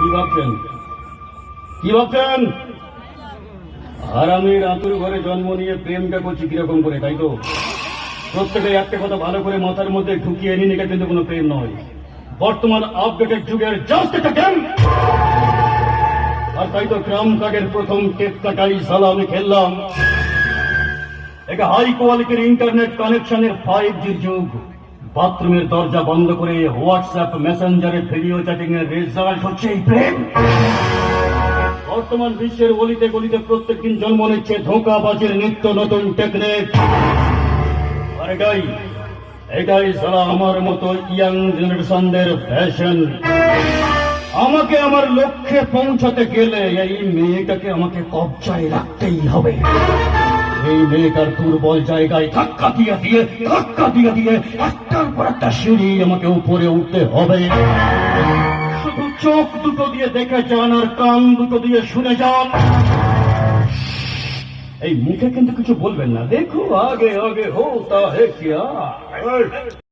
কি ভাবছেন? কি ভাবছেন? আর আমি রাতুর ঘরে জন্ম নিয়ে প্রেমটা করছি কীরকম করে, তাই তো? প্রত্যেকে একটা কথা ভালো করে মাথার মধ্যে ঢুকিয়ে নিন এটা কিন্তু কোনো প্রেম নয়। বর্তমান আপডেটেড যুগের জাস্ট একটা গেম আর তাই তো ক্রাম কার্ডের প্রথম টেপ কাটাই সালা আমি খেললাম একটা হাই কোয়ালিটির ইন্টারনেট কানেকশনের ফাইভ জির যুগ। বাথরুমের দরজা বন্ধ করে হোয়াটসঅ্যাপ মেসেঞ্জারে ভিডিও চ্যাটিং এর রেজাল্ট হচ্ছে এই প্রেম। বর্তমান বিশ্বের গলিতে গলিতে প্রত্যেকদিন জন্ম নিচ্ছে ধোঁকাবাজির নিত্য নতুন টেকনিক আর এটাই এটাই সারা আমার মতো ইয়াং জেনারেশনদের ফ্যাশন আমাকে আমার লক্ষ্যে পৌঁছাতে গেলে এই মেয়েটাকে আমাকে কবজায় রাখতেই হবে। এই মেয়েটার দুর্বল জায়গায় ধাক্কা দিয়ে দিয়ে, ধাক্কা দিয়ে দিয়ে, একটার পর একটা সিঁড়ি আমাকে উপরে উঠতে হবে। শুধু চোখ দুটো দিয়ে দেখে যান আর কান দুটো দিয়ে শুনে যান। এই মুখে কিন্তু কিছু বলবেন না। দেখো, আগে আগে, হো, তা, হে কিয়া